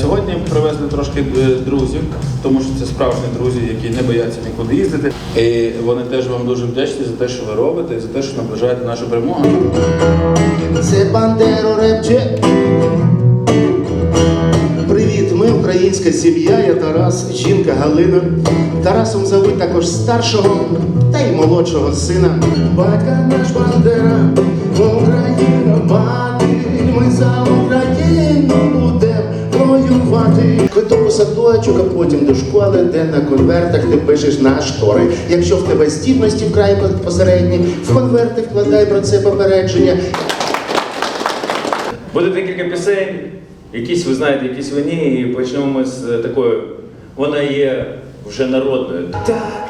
Сьогодні привезли трошки е, друзів, тому що це справжні друзі, які не бояться нікуди їздити. І вони теж вам дуже вдячні за те, що ви робите, і за те, що наближаєте нашу перемогу. Це Бандеро Репче. Привіт, ми українська сім'я, я Тарас, жінка Галина. Тарасом зовуть також старшого та й молодшого сина. Батька воювати. Квиток у садочок, а потім до школи, де на конвертах ти пишеш на штори. Якщо в тебе здібності вкрай посередні, в конверти вкладай про це попередження. Буде декілька пісень, якісь ви знаєте, якісь ви ні, і почнемо ми з такої. Вона є вже народною. Так